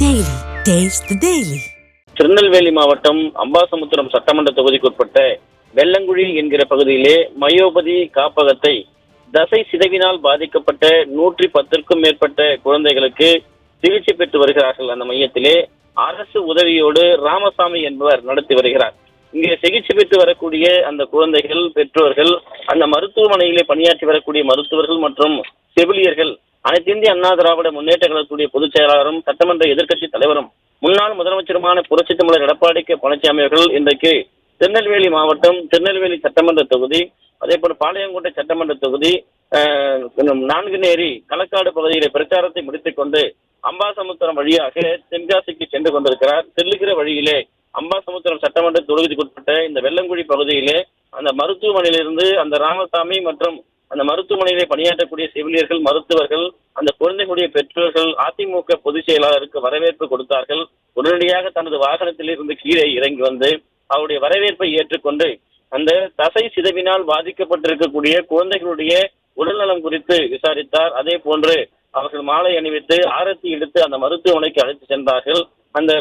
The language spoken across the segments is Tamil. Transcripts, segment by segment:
டெய்லி டேஸ்ட் டெய்லி திருநெல்வேலி மாவட்டம் அம்பாசமுத்திரம் சட்டமன்ற தொகுதிக்குட்பட்ட வெள்ளங்குழி என்கிற பகுதியிலே மயோபதி காப்பகத்தை தசை சிதைவினால் பாதிக்கப்பட்ட நூற்றி பத்திற்கும் மேற்பட்ட குழந்தைகளுக்கு சிகிச்சை பெற்று வருகிறார்கள். அந்த மையத்திலே அரசு உதவியோடு ராமசாமி என்பவர் நடத்தி வருகிறார். இங்கே சிகிச்சை பெற்று வரக்கூடிய அந்த குழந்தைகள் பெற்றோர்கள் அந்த மருத்துவமனையிலே பணியாற்றி வரக்கூடிய மருத்துவர்கள் மற்றும் செவிலியர்கள் அனைத்து இந்திய அண்ணா திராவிட முன்னேற்ற கழகத்துடைய பொதுச் செயலாளரும் சட்டமன்ற எதிர்க்கட்சி தலைவரும் முன்னாள் முதலமைச்சருமான புரட்சி தமிழர் எடப்பாடி கே பழனிசாமி அவர்கள் இன்றைக்கு திருநெல்வேலி மாவட்டம் திருநெல்வேலி சட்டமன்ற தொகுதி அதே போல பாளையங்கோட்டை சட்டமன்ற தொகுதி நான்குநேரி களக்காடு பகுதியிலே பிரச்சாரத்தை முடித்துக் கொண்டு அம்பாசமுத்திரம் வழியாக தென்காசிக்கு சென்று கொண்டிருக்கிறார். செல்லுகிற வழியிலே அம்பாசமுத்திரம் சட்டமன்ற தொகுதிக்குட்பட்ட இந்த வெள்ளங்குழி பகுதியிலே அந்த மருத்துவமனையிலிருந்து அந்த ராமசாமி மற்றும் அந்த மருத்துவமனையிலே பணியாற்றக்கூடிய செவிலியர்கள் மருத்துவர்கள் அந்த குழந்தைகளுடைய பெற்றோர்கள் அதிமுக பொதுச் செயலாளருக்கு வரவேற்பு கொடுத்தார்கள். உடனடியாக தனது வாகனத்தில் இருந்து கீழே இறங்கி வந்து அவருடைய வரவேற்பை ஏற்றுக்கொண்டு அந்த தசை சிதைவினால் பாதிக்கப்பட்டிருக்கக்கூடிய குழந்தைகளுடைய உடல்நலம் குறித்து விசாரித்தார். அதே போன்று அவர்கள் மாலை அணிவித்து ஆரத்தி எடுத்து அந்த மருத்துவமனைக்கு அழைத்து சென்றார்கள். அந்த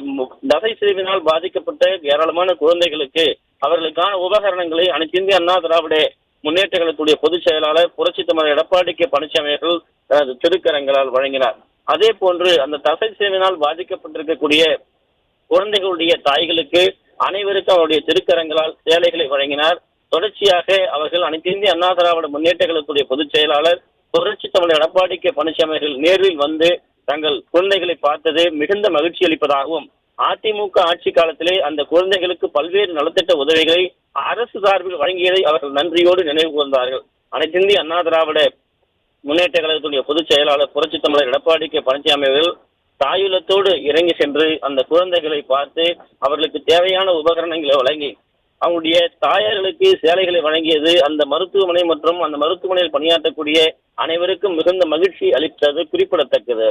தசை சிதைவினால் பாதிக்கப்பட்ட ஏராளமான குழந்தைகளுக்கு அவர்களுக்கான உபகரணங்களை அனைத்து இந்திய அண்ணா திராவிட முன்னேற்ற கழகத்துடைய பொதுச் செயலாளர் புரட்சி தமிழர் எடப்பாடி கே. பழனிசாமி அவர்கள் தனது திருக்கரங்களால் வழங்கினார். அதே போன்று அந்த தசை சேவினால் பாதிக்கப்பட்டிருக்கக்கூடிய குழந்தைகளுடைய தாய்களுக்கு அனைவருக்கும் அவருடைய திருக்கரங்களால் சேலைகளை வழங்கினார். தொடர்ச்சியாக அவர்கள் அனைத்து இந்திய அண்ணா திராவிட முன்னேற்ற கழகத்துடைய பொதுச் செயலாளர் புரட்சி தமிழர் எடப்பாடி கே. பழனிசாமி அவர்கள் நேரில் வந்து தங்கள் குழந்தைகளை பார்த்தது மிகுந்த மகிழ்ச்சி அளிப்பதாகவும் அதிமுக ஆட்சி காலத்திலே அந்த குழந்தைகளுக்கு பல்வேறு நலத்திட்ட உதவிகளை அரசு சார்பில் வழங்கியதை அவர்கள் நன்றியோடு நினைவு கூர்ந்தார்கள். அனைத்து இந்திய அண்ணா திராவிட முன்னேற்ற கழகத்துடைய பொதுச் செயலாளர் புரட்சி தமிழர் எடப்பாடி கே. பழனிசாமி அவர்கள் தாயுலத்தோடு இறங்கி சென்று அந்த குழந்தைகளை பார்த்து அவர்களுக்கு தேவையான உபகரணங்களை வழங்கி அவங்களுடைய தாயார்களுக்கு சேலைகளை வழங்கியது அந்த மருத்துவமனை மற்றும் அந்த மருத்துவமனையில் பணியாற்றக்கூடிய அனைவருக்கும் மிகுந்த மகிழ்ச்சி அளித்தது குறிப்பிடத்தக்கது.